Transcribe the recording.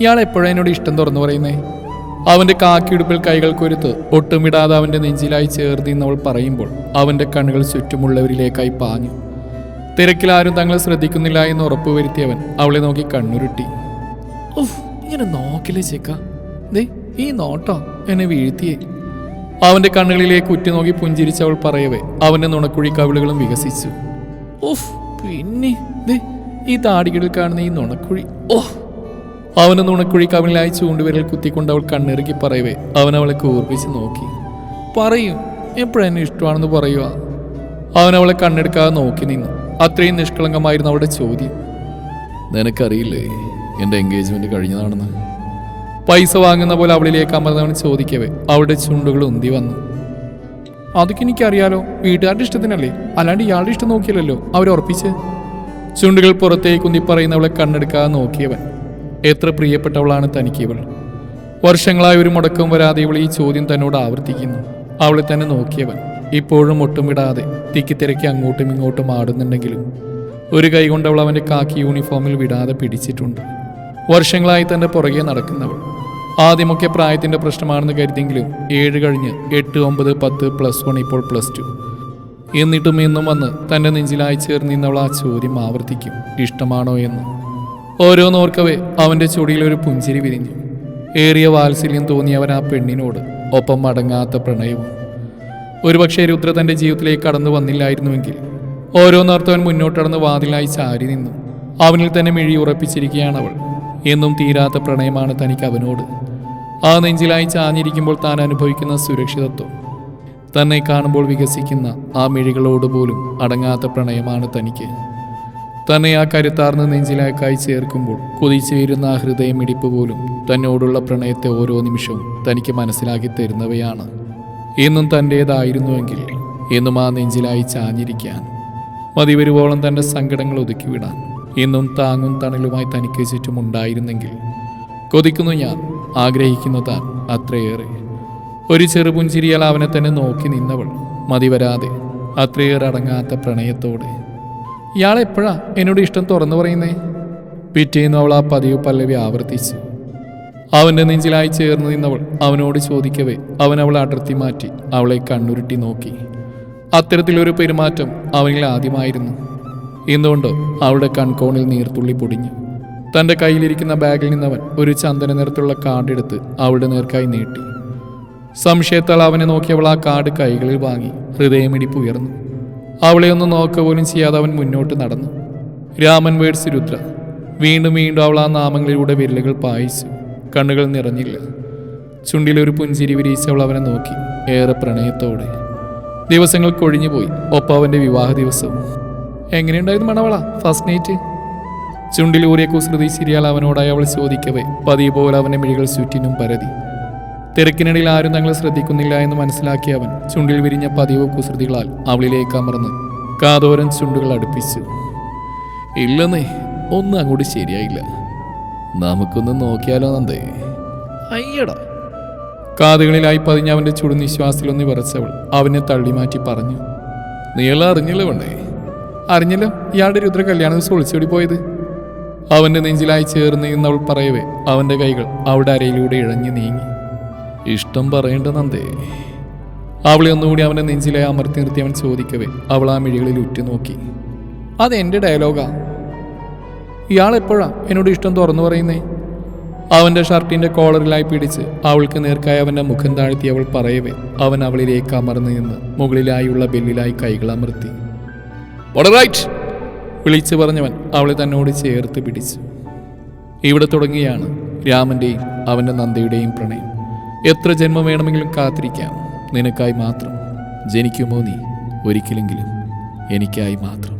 ഇയാൾ എപ്പോഴും എന്നോട് ഇഷ്ടം തുറന്നു പറയുന്നേ? അവന്റെ കാക്കിയുടുപ്പിൽ കൈകൾ കൊരുത്ത് ഒട്ടുമിടാതെ അവന്റെ നെഞ്ചിലായി ചേർന്ന് എന്നവൾ പറയുമ്പോൾ അവന്റെ കണ്ണുകൾ ചുറ്റുമുള്ളവരിലേക്കായി പാഞ്ഞു. തിരക്കിൽ ആരും തങ്ങളെ ശ്രദ്ധിക്കുന്നില്ല എന്ന് ഉറപ്പുവരുത്തിയവൻ അവളെ നോക്കി കണ്ണുരുട്ടി. ഉഫ് ഇങ്ങനെ നോക്കില്ലേ ചേക്ക? ദേ ഈ നോട്ടോ? എന്നെ വീഴ്ത്തിയേ. അവന്റെ കണ്ണുകളിലേക്ക് ഉറ്റുനോക്കി പുഞ്ചിരിച്ച് അവൾ പറയവേ അവന്റെ നുണക്കുഴി കവിളുകളും വികസിച്ചു. ഉഫ് പിന്നെ? ദേ ഈ താടികളിൽ കാണുന്ന ഈ നുണക്കുഴി. ഓഹ് അവന് നുണക്കുഴി അയച്ചു കൊണ്ടുവരൽ കുത്തിക്കൊണ്ട് അവൾ കണ്ണിറുക്കി പറയവേ അവൻ അവളെ കൂർപ്പിച്ച് നോക്കി. പറയൂ എപ്പോഴെന്നെ ഇഷ്ടമാണെന്ന് പറയുക? അവൻ അവളെ കണ്ണെടുക്കാതെ നോക്കി നിന്നു. അത്രയും നിഷ്കളങ്കമായിരുന്നു അവളുടെ ചോദ്യം. നിനക്കറിയില്ലേ എന്റെ എൻഗേജ്മെന്റ് കഴിഞ്ഞതാണെന്ന്? പൈസ വാങ്ങുന്ന പോലെ അവളിലേക്ക് അമർന്നവൻ ചോദിക്കവേ അവളുടെ ചുണ്ടുകൾ ഉന്തി വന്നു. അതൊക്കെ എനിക്കറിയാലോ വീട്ടുകാരുടെ ഇഷ്ടത്തിനല്ലേ? അല്ലാണ്ട് ഇയാളുടെ ഇഷ്ടം നോക്കിയല്ലോ അവരുറപ്പിച്ച്. ചുണ്ടുകൾ പുറത്തേക്ക് ഉന്തി പറയുന്നവളെ കണ്ണെടുക്കാതെ നോക്കിയവൻ. എത്ര പ്രിയപ്പെട്ടവളാണ് തനിക്ക് ഇവൾ. വർഷങ്ങളായി ഒരു മുടക്കം വരാതെ ഇവൾ ഈ ചോദ്യം തന്നോട് ആവർത്തിക്കുന്നു. അവളെ തന്നെ നോക്കിയവൻ ഇപ്പോഴും ഒട്ടും വിടാതെ തിക്കിത്തിരക്കി അങ്ങോട്ടും ഇങ്ങോട്ടും ആടുന്നുണ്ടെങ്കിലും ഒരു കൈ കൊണ്ട് അവൾ അവന്റെ കാക്കി യൂണിഫോമിൽ വിടാതെ പിടിച്ചിട്ടുണ്ട്. വർഷങ്ങളായി തന്റെ പുറകെ നടക്കുന്നവൾ. ആദ്യമൊക്കെ പ്രായത്തിന്റെ പ്രശ്നമാണെന്ന് കരുതിയെങ്കിലും ഏഴ് കഴിഞ്ഞ് എട്ട് ഒമ്പത് പത്ത് പ്ലസ് വൺ ഇപ്പോൾ പ്ലസ് ടു എന്നിട്ടും എന്നും വന്ന് തന്റെ നെഞ്ചിലായി ചേർന്ന് നിന്നവൾ ആ ചോദ്യം ആവർത്തിക്കും. ഇഷ്ടമാണോ എന്ന്. ഓരോന്നോർക്കവേ അവന്റെ ചുടിയിൽ ഒരു പുഞ്ചിരി വിരിഞ്ഞു. ഏറിയ വാത്സല്യം തോന്നിയവൻ ആ പെണ്ണിനോട് ഒപ്പം മടങ്ങാത്ത പ്രണയവും. ഒരുപക്ഷെ രുദ്ര തന്റെ ജീവിതത്തിലേക്ക് കടന്നു വന്നില്ലായിരുന്നുവെങ്കിൽ. ഓരോന്നോർത്തവൻ മുന്നോട്ടടന്ന് വാതിലായി ചാരി നിന്നു. അവനിൽ തന്നെ മിഴി ഉറപ്പിച്ചിരിക്കുകയാണ് അവൾ എന്നും തീരാത്ത പ്രണയമാണ് തനിക്ക് അവനോട്. ആ നെഞ്ചിലായി ചാഞ്ഞിരിക്കുമ്പോൾ താൻ അനുഭവിക്കുന്ന സുരക്ഷിതത്വം. തന്നെ കാണുമ്പോൾ വികസിക്കുന്ന ആ മിഴികളോട് പോലും അടങ്ങാത്ത പ്രണയമാണ് തനിക്ക്. തന്നെ ആ കരുത്താർന്ന നെഞ്ചിലാക്കായി ചേർക്കുമ്പോൾ കുതിച്ചുയരുന്ന ആ ഹൃദയമിടിപ്പ് പോലും തന്നോടുള്ള പ്രണയത്തെ ഓരോ നിമിഷവും തനിക്ക് മനസ്സിലാക്കി തരുന്നവയാണ്. എന്നും തന്റേതായിരുന്നുവെങ്കിൽ എന്നും ആ നെഞ്ചിലായി ചാഞ്ഞിരിക്കാൻ മതിവരുവോളം തന്റെ സങ്കടങ്ങൾ ഒതുക്കിവിടാൻ എന്നും താങ്ങും തണലുമായി തനിക്ക് ചുറ്റും ഉണ്ടായിരുന്നെങ്കിൽ കൊതിക്കുന്നു ഞാൻ ആഗ്രഹിക്കുന്നു താൻ അത്രയേറെ. ഒരു ചെറുപുഞ്ചിരിയാൽ അവനെ തന്നെ നോക്കി നിന്നവൾ മതിവരാതെ അത്രയേറെ അടങ്ങാത്ത പ്രണയത്തോടെ ഇയാൾ എപ്പോഴാ എന്നോട് ഇഷ്ടം തുറന്നു പറയുന്നേ? പിറ്റേന്ന് അവൾ ആ പതിവ് പല്ലവി ആവർത്തിച്ചു. അവന്റെ നെഞ്ചിലായി ചേർന്ന് നിന്നവൾ അവനോട് ചോദിക്കവേ അവൻ അവളെ അടർത്തി മാറ്റി അവളെ കണ്ണുരുട്ടി നോക്കി. അത്തരത്തിലൊരു പെരുമാറ്റം അവനിൽ ആദ്യമായിരുന്നു. എന്തുകൊണ്ടോ അവളുടെ കൺകോണിൽ നീർത്തുള്ളി പൊടിഞ്ഞു. തന്റെ കയ്യിലിരിക്കുന്ന ബാഗിൽ നിന്നവൻ ഒരു ചന്ദന നിറത്തുള്ള കാർഡെടുത്ത് അവളുടെ നേർക്കായി നീട്ടി. സംശയത്താൽ അവനെ നോക്കിയവൾ ആ കാർഡ് കൈകളിൽ വാങ്ങി ഹൃദയമിടിപ്പ് ഉയർന്നു. അവളെ ഒന്ന് നോക്കുക പോലും ചെയ്യാതെ അവൻ മുന്നോട്ട് നടന്നു. രാമൻ വേഡ്സ് രുദ്ര. വീണ്ടും വീണ്ടും അവൾ ആ നാമങ്ങളിലൂടെ വിരലുകൾ പായിച്ചു. കണ്ണുകൾ നിറഞ്ഞില്ല. ചുണ്ടിലൊരു പുഞ്ചിരി വിരിയിച്ച് അവൾ അവനെ നോക്കി. ഏറെ പ്രണയത്തോടെ. ദിവസങ്ങൾ കൊഴിഞ്ഞുപോയി ഒപ്പം അവന്റെ വിവാഹ ദിവസം എങ്ങനെയുണ്ടായിരുന്നു മണവള? ഫസ്റ്റ് നൈറ്റ് ചുണ്ടിലൂറിയ കുസൃതി ശരിയാൽ അവനോടായി അവൾ ചോദിക്കവേ. പതിവ് പോലെ അവന്റെ മിഴികൾ ചുറ്റിനും പരതി. തിരക്കിനിടയിൽ ആരും തങ്ങളെ ശ്രദ്ധിക്കുന്നില്ല എന്ന് മനസ്സിലാക്കിയ അവൻ ചുണ്ടിൽ വിരിഞ്ഞ പതിവ് കുസൃതികളാൽ അവളിലേക്ക് അമർന്ന് കാതോരൻ ചുണ്ടുകൾ അടുപ്പിച്ചു. ഇല്ലെന്നേ ഒന്നും അങ്ങോട്ട് ശരിയായില്ല. നമുക്കൊന്ന് നോക്കിയാലോ നന്ദേ? അയ്യടാ. കാതുകളിലായി പതിഞ്ഞ അവന്റെ ചുടുനിശ്വാസത്തിലൊന്ന് വിറച്ചവൾ അവനെ തള്ളി മാറ്റി പറഞ്ഞു. നീള അറിഞ്ഞില്ല വേണ്ടേ അറിഞ്ഞല്ലോ? ഇയാളുടെ രുദ്ര കല്യാണ ദിവസം ഒളിച്ചോടി പോയത്? അവന്റെ നെഞ്ചിലായി ചേർന്ന് നിന്നവൾ പറയവേ അവന്റെ കൈകൾ അവിടെ അരയിലൂടെ ഇഴഞ്ഞു നീങ്ങി. ഇഷ്ടം പറയേണ്ട നന്ദേ. അവളെ ഒന്നുകൂടി അവനെ നെഞ്ചിലായി അമർത്തി നിർത്തി അവൻ ചോദിക്കവേ. അവൾ ആ മിഴികളിൽ ഉറ്റുനോക്കി അത് എന്റെ ഡയലോഗാ. ഇയാൾ എപ്പോഴാ എന്നോട് ഇഷ്ടം തുറന്നു പറയുന്നേ? അവന്റെ ഷർട്ടിന്റെ കോളറിലായി പിടിച്ച് അവൾക്ക് നേർക്കായി അവന്റെ മുഖം താഴ്ത്തി അവൾ പറയവേ. അവൻ അവളിലേക്ക് അമർന്നു നിന്ന് മുകളിലായുള്ള ബെല്ലിലായി കൈകൾ അമർത്തി. റൈറ്റ് വിളിച്ചു പറഞ്ഞവൻ അവളെ തന്നോട് ചേർത്ത് പിടിച്ചു. ഇവിടെ തുടങ്ങിയാണ് രാമന്റെയും അവന്റെ നന്ദയുടെയും പ്രണയം. എത്ര ജന്മം വേണമെങ്കിലും കാത്തിരിക്കാം. നിനക്കായി മാത്രം. ജനിക്കുമോ നീ? ഒരിക്കലെങ്കിലും എനിക്കായി മാത്രം.